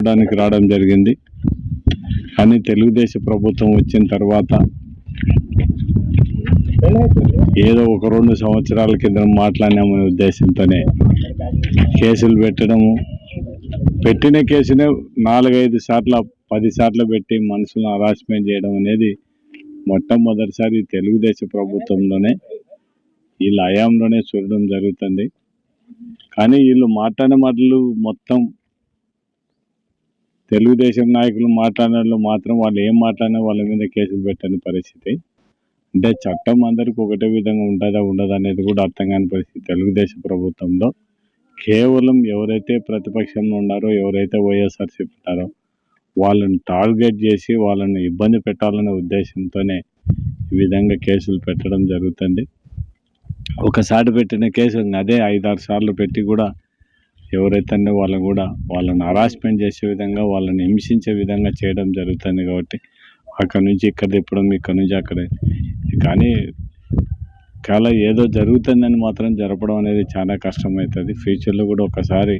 చూడడానికి రావడం జరిగింది. కానీ తెలుగుదేశం ప్రభుత్వం వచ్చిన తర్వాత ఏదో ఒక రెండు సంవత్సరాల కింద మాట్లాడినామనే ఉద్దేశంతోనే కేసులు పెట్టడము. పెట్టిన కేసునే నాలుగైదు సార్ల పది సార్లు పెట్టి మనుషులను హరాస్మెంట్ చేయడం అనేది మొట్టమొదటిసారి తెలుగుదేశం ప్రభుత్వంలోనే వీళ్ళ హయాంలోనే చూడడం జరుగుతుంది. కానీ వీళ్ళు మాట్లాడిన మాటలు మొత్తం తెలుగుదేశం నాయకులు మాట్లాడిన మాత్రం వాళ్ళు ఏం మాట్లాడినా వాళ్ళ మీద కేసులు పెట్టని పరిస్థితి. అంటే చట్టం అందరికీ ఒకటే విధంగా ఉంటుందా ఉండదా అనేది కూడా అర్థం కాని పరిస్థితి తెలుగుదేశం ప్రభుత్వంలో. కేవలం ఎవరైతే ప్రతిపక్షంలో ఉన్నారో ఎవరైతే వైఎస్ఆర్సీపీ ఉన్నారో వాళ్ళని టార్గెట్ చేసి వాళ్ళని ఇబ్బంది పెట్టాలనే ఉద్దేశంతోనే ఈ విధంగా కేసులు పెట్టడం జరుగుతుంది. ఒకసారి పెట్టిన కేసు అదే ఐదారు సార్లు పెట్టి కూడా ఎవరైతే వాళ్ళని కూడా వాళ్ళని హరాస్మెంట్ చేసే విధంగా వాళ్ళని హింసించే విధంగా చేయడం జరుగుతుంది కాబట్టి అక్కడ నుంచి ఇక్కడ తిప్పడం ఇక్కడ నుంచి అక్కడ. కానీ చాలా ఏదో జరుగుతుందని మాత్రం జరపడం అనేది చాలా కష్టమవుతుంది. ఫ్యూచర్లో కూడా ఒకసారి